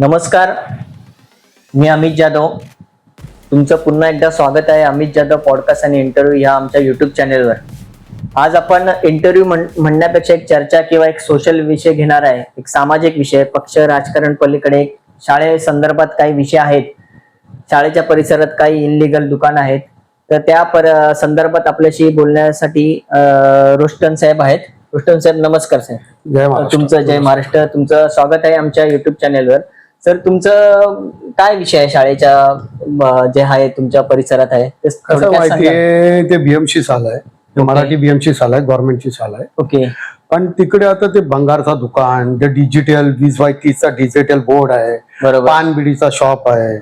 नमस्कार मी अमित जाधव. तुमचं पुन्हा एकदा स्वागत आहे अमित जाधव पॉडकास्ट आणि इंटरव्ह्यू ह्या आमच्या युट्यूब चॅनेलवर आज आपण इंटरव्ह्यू म्हणण्यापेक्षा एक चर्चा किंवा एक सोशल विषय घेणार आहे. एक सामाजिक विषय पक्ष राजकारण पलीकडे शाळे संदर्भात काही विषय आहेत. शाळेच्या परिसरात काही इनलिगल दुकान आहेत. तर त्या पर संदर्भात आपल्याशी बोलण्यासाठी अं, रोस्टन साहेब आहेत. रोस्टन साहेब नमस्कार साहेब. जय तुमचं जय महाराष्ट्र. तुमचं स्वागत आहे आमच्या युट्यूब चॅनेलवर सर तुमचं काय विषय आहे शाळेच्या जे आहे तुमच्या परिसरात आहे? ते कसं थोडक्यात सांगा. माहितीये ते बीएमसी साल आहे. मराठी बीएमसी साल आहे गव्हर्नमेंटची साल आहे. ओके. पण तिकडे आता ते भंगारचा दुकान ते डिजिटल वीस बाय तीसचा डिजिटल बोर्ड आहे बरोबर. पान बिडीचा शॉप आहे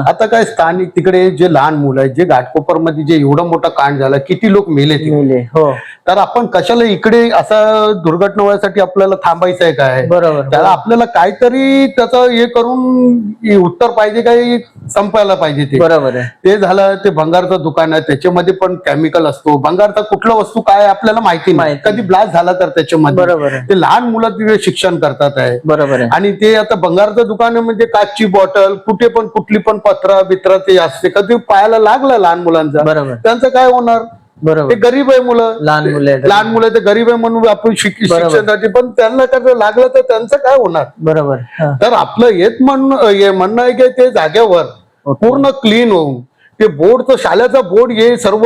आता काय स्थानिक तिकडे जे लहान मुलं आहेत जे घाटकोपरमध्ये जे एवढं मोठं कांड झालं किती लोक मेले ते मेले हो. तर आपण कशाला इकडे असा दुर्घटना व्हायसाठी आपल्याला थांबायचं आहे काय? बरोबर त्याला आपल्याला काहीतरी त्याचं हे करून उत्तर पाहिजे काही संपायला पाहिजे ते. बरोबर आहे. ते झालं ते भंगारचं दुकान आहे त्याच्यामध्ये पण केमिकल असतो. भंगारचा कुठला वस्तू काय आपल्याला माहिती नाही. कधी ब्लास्ट झाला तर त्याच्यामध्ये ते लहान मुलं तिथे शिक्षण करतात आहे. बरोबर आहे. आणि ते आता भंगारचं दुकान म्हणजे काचची बॉटल कुठे पण कुठली पण पत्र बित्र ते असते. कधी पायाला लागलं लहान मुलांचा. बरोबर. त्यांचं काय होणार? ते बरोबर गरीब आहे मुलं. लहान मुले. लहान मुलं ते गरीब आहे म्हणून आपण. शिक्षणासाठी पण त्यांना काय लागलं तर त्यांचं काय होणार? बरोबर. तर आपलं हेच म्हणणं हे म्हणणं आहे की ते जागेवर. पूर्ण क्लीन होऊन ते बोर्डचं शाळेचा बोर्ड हे सर्व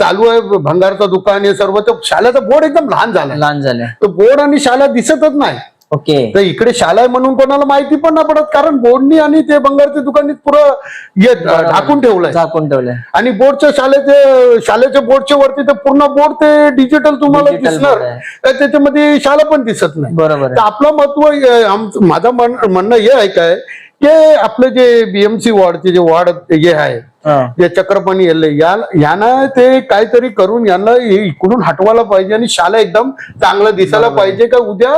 चालू आहे भंगारचं दुकान हे सर्व तर शाळेचा बोर्ड एकदम लहान झालाय. लहान झाले तो बोर्ड आणि शाळा दिसतच नाही. ओके. तर इकडे शाळा आहे म्हणून कोणाला माहिती पण नाही पडत कारण बोर्डनी आणि ते भंगारचे दुकानी पुरं हे ढाकून ठेवलंय. झाकून ठेवले आणि बोर्डच्या शाळेचे शाळेच्या बोर्डच्या वरती तर पूर्ण बोर्ड ते डिजिटल तुम्हाला Digital दिसणार. board आहे. तर त्याच्यामध्ये शाळा पण दिसत नाही. बरोबर तर आपलं महत्त्व माझं म्हण- म्हणणं हे आहे काय की आपलं जे बीएमसी वॉर्डचे जे वॉर्ड हे आहे हा. जे चक्रपाणी येले या यांना ते काहीतरी करून यांना हे इकडून हटवायला पाहिजे आणि शाळा एकदम चांगलं दिसायला पाहिजे का उद्या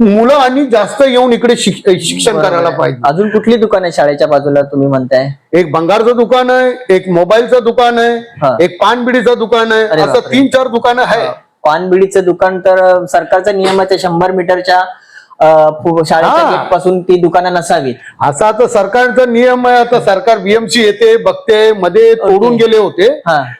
मुलं आणि जास्त येऊन इकडे शिक- शिक्षण करायला. पाहिजे अजून कुठली दुकान आहे शाळेच्या बाजूला तुम्ही म्हणताय एक भंगारचं दुकान आहे एक मोबाईलचं दुकान हा. आहे एक पानबिडीचं दुकान आहे असं. तीन चार दुकानं आहे पानबिडीचं दुकान तर सरकारचा नियम आहे ते शंभर मीटरच्या शाळेच्या. गेटपासून ती दुकानं नसावी. असा आता सरकारचा नियम आहे. आता सरकार बीएमसी येते बघते मध्ये तोडून गेले होते.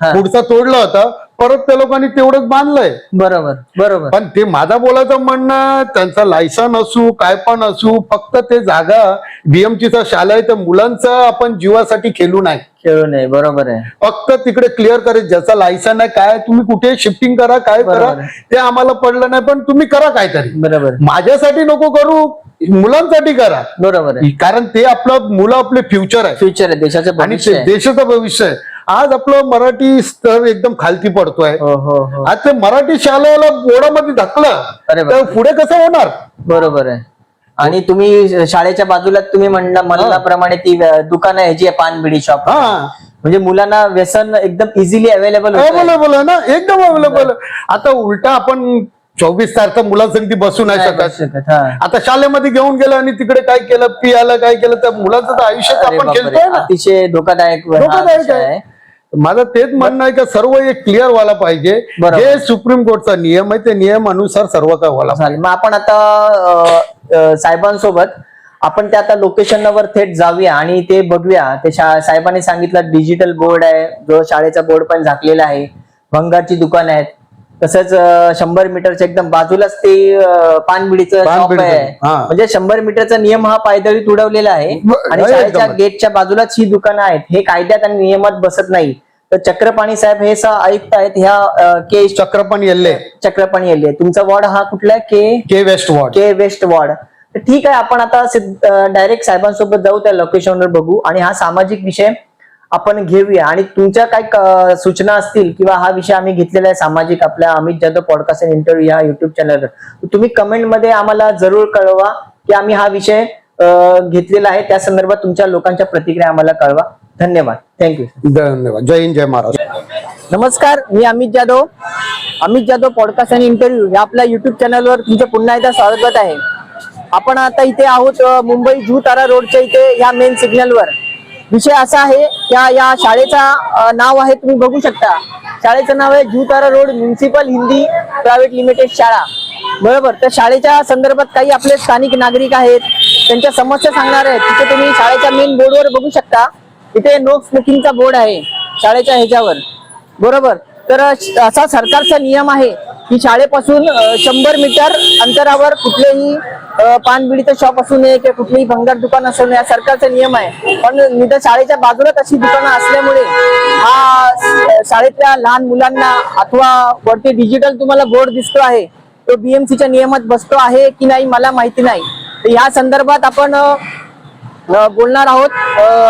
पुढचा तोडला होता. परत त्या लोकांनी तेवढंच बांधलंय. बरोबर बरोबर. पण ते माझा बोलायचं म्हणणं त्यांचा लायसन असू काय पण असू फक्त ते जागा बीएमसीचा शाळा आहे तर मुलांचा आपण जीवासाठी खेळू नाही. खेळू नये बरोबर आहे. फक्त तिकडे क्लिअर करेल ज्याचा लायसन आहे काय तुम्ही कुठे शिफ्टिंग करा काय करा. ते आम्हाला पडलं नाही पण तुम्ही करा काहीतरी. बरोबर. माझ्यासाठी नको करू मुलांसाठी करा. बरोबर आहे. कारण ते आपलं मुलं आपले फ्युचर आहे. फ्युचर आहे देशाचं आणि देशाचं भविष्य आहे. आज आपलं मराठी स्तर एकदम खालती पडतोय. हो हो हो. आज ते मराठी शाळेला बोर्डामध्ये ढकलं अरे तर पुढे कसं होणार? बरोबर आहे. आणि तुम्ही शाळेच्या बाजूला तुम्ही म्हणला म्हणल्याप्रमाणे ती दुकान आहे जी पानबिडी शॉप हा. म्हणजे मुलांना व्यसन एकदम इझिली अवेलेबल अवेलेबल आहे ना? एकदम अवेलेबल आता उलटा आपण चोवीस तारखा मुलांसाठी बसू नाही शकत. आता शाळेमध्ये घेऊन गेलं आणि तिकडे काय केलं पियाला काय केलं तर मुलाचं तर आयुष्यात आपण खेळतोय अतिशय धोकादायक धोकादायक आहे. माझं तेच म्हणणं आहे की सर्व एक क्लिअर व्हायला पाहिजे. जे सुप्रीम कोर्टचा नियम आहे ते नियमानुसार सर्व काय व्हायला चालेल. मग आपण आता साहेबांसोबत आपण त्या आता लोकेशनवर थेट जाऊया आणि ते बघूया. ते साहेबांनी सांगितलं डिजिटल बोर्ड आहे जो शाळेचा बोर्ड पण झाकलेला आहे भंगारची दुकान आहेत. तसंच शंभर मीटरच्या एकदम बाजूलाच ते पानबिडीचं शॉप पानबिडीचं, आहे. हा. म्हणजे शंभर मीटरचा नियम हा पायदळी तुडवलेला आहे. ब- आणि शाळेच्या. गेटच्या बाजूलाच ही दुकानं आहेत. हे कायद्यात आणि नियमात बसत नाही. तर चक्रपाणी साहेब हे स आयुक्त आहेत. ह्या अं, के चक्रपण येल्ले चक्रपाणी आहे तुमचा वॉर्ड हा कुठला आहे? K K west ward. K west ward. तर ठीक आहे आपण आता डायरेक्ट साहेबांसोबत जाऊ त्या लोकेशनवर बघू. आणि हा सामाजिक विषय आपण घेऊया. आणि तुमच्या काय सूचना असतील किंवा हा विषय आम्ही घेतलेला आहे सामाजिक आपल्या Amit Jadhav podcast and interview या युट्यूब चॅनलवर तुम्ही कमेंटमध्ये आम्हाला जरूर कळवा की आम्ही हा विषय घेतलेला आहे. त्या संदर्भात तुमच्या लोकांच्या प्रतिक्रिया आम्हाला कळवा. धन्यवाद. थँक्यू धन्यवाद. जय हिंद जय महाराष्ट्र. नमस्कार मी अमित जाधव. अमित जाधव पॉडकास्ट आणि इंटरव्ह्यू या आपल्या युट्यूब चॅनलवर तुमचं पुन्हा एकदा स्वागत आहे. आपण आता इथे आहोत मुंबई जू तारा रोडच्या इथे या मेन सिग्नलवर विषय असा आहे त्या या शाळेचा नाव आहे तुम्ही बघू शकता. शाळेचं नाव आहे जूतारा road municipal Hindi private limited शाळा. बरोबर? तर शाळेच्या संदर्भात काही आपले स्थानिक नागरिक आहेत त्यांच्या समस्या सांगणार आहेत. तिथे तुम्ही शाळेच्या मेन बोर्डवर बघू शकता. इथे नो स्मोकिंगचा बोर्ड आहे शाळेच्या ह्याच्यावर. बरोबर? तर असा सरकारचा नियम आहे की शाळेपासून शंभर मीटर अंतरावर कुठलेही पानबिडीचं शॉप असू नये किंवा कुठलीही भंगार दुकान असू नये सरकारचा नियम आहे. पण निधन शाळेच्या बाजूलाच अशी दुकानं असल्यामुळे हा शाळेतल्या लहान मुलांना अथवा वरती डिजिटल तुम्हाला बोर्ड दिसतो आहे तो बीएमसीच्या नियमात बसतो आहे की नाही मला माहिती नाही. तर या संदर्भात आपण बोलणार आहोत.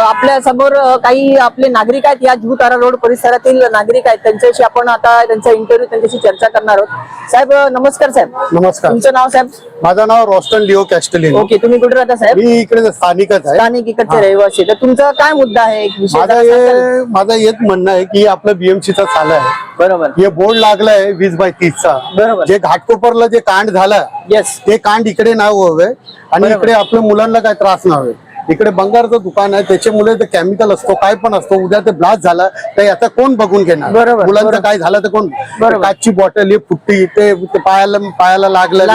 आपल्यासमोर काही आपले नागरिक आहेत या जुतारा रोड परिसरातील नागरिक आहेत. त्यांच्याशी आपण आता त्यांचा इंटरव्ह्यू त्यांच्याशी चर्चा करणार आहोत. साहेब नमस्कार साहेब. नमस्कार. तुमचं नाव साहेब? माझं नाव रोस्टन लिओ कॅस्टलिन. ओके तुम्ही कुठे राहता साहेब? मी इकडे स्थानिकच आहे. स्थानिक इकडचे रहिवासी. तर तुमचा काय मुद्दा आहे? माझं? हे हेच म्हणणं आहे की आपलं बीएमसीचा चालू आहे. बरोबर. हे बोर्ड लागलाय वीस बाय तीसचा. बरोबर. जे घाटकोपरला जे कांड झालं येस ते कांड इकडे नाही व्हावे आणि. इकडे आपल्या मुलांना काय त्रास नाही इकडे बंगारचं दुकान आहे त्याच्यामुळे ते केमिकल असतो काय पण असतो उद्या ते ब्लास्ट झाला तर याचा कोण बघून घेणार बरोबर, मुलांचं बरोबर. काय झालं तर कोण बरोबर. काचची बॉटल ही फुटती ते ते पायाला पायाला लागलं.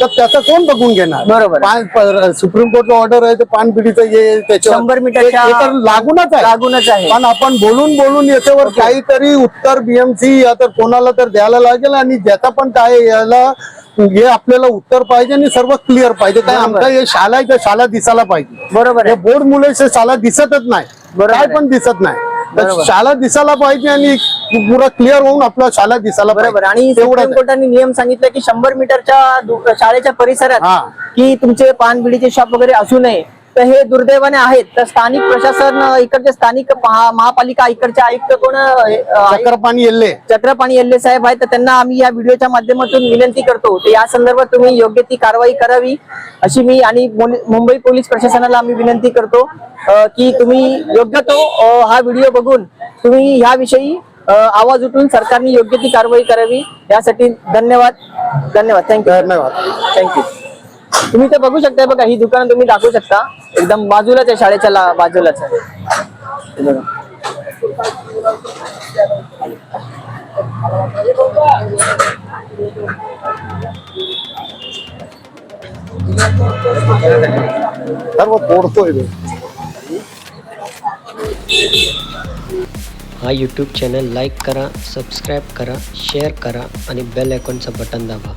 तर त्याचं कोण बघून घेणार बरोबर. पान सुप्रीम कोर्टचं ऑर्डर आहे ते पान पिढीचं हे त्याच्यावर शंभर मीटरच्या- हे तर लागूनच आहे लागूनच आहे पण आपण बोलून बोलून याच्यावर काहीतरी उत्तर बीएमसी या तर कोणाला तर द्यायला लागेल आणि ज्याचा पण काय याला हे आपल्याला उत्तर पाहिजे आणि सर्व क्लिअर पाहिजे काय. आमचा हे शाळा आहे त्या शाळा दिसायला पाहिजे बरोबर हे बोर्ड मुले शाळा दिसतच नाही काय. पण दिसत नाही. शाळा दिसायला पाहिजे आणि पुरा क्लिअर होऊन आपला शाळा दिसायला बरोबर आणि. कोर्टाने नियम सांगितलं की शंभर मीटरच्या शाळेच्या परिसरात हा. की तुमचे पान बिडीचे शॉप वगैरे असू नये तर हे दुर्दैवाने आहेत. तर स्थानिक प्रशासन इकडचे स्थानिक महा- महापालिका इकडचे आयुक्त कोण अ, चक्रपाणी येल्ले. चक्रपाणी येल्ले साहेब आहेत. तर त्यांना आम्ही या व्हिडिओच्या माध्यमातून विनंती करतो. तर या संदर्भात तुम्ही योग्य ती कारवाई करावी अशी मी आणि मुंबई पोलीस प्रशासनाला आम्ही विनंती करतो अ, की तुम्ही योग्य तो अ, हा व्हिडिओ बघून तुम्ही ह्याविषयी अ, आवाज उठवून सरकारने योग्य ती कारवाई करावी. यासाठी धन्यवाद. धन्यवाद. थँक्यू धन्यवाद. थँक्यू तुम्ही ते बघू शकता बघा ही दुकानं तुम्ही दाखवू शकता एकदम बाजूलाच आहे शाळेच्या ला- बाजूलाच आहे हे बघा. सर्व. हा यूट्यूब चॅनल लाईक करा सबस्क्राईब करा शेअर करा आणि बेल आयकॉनचं बटन दाबा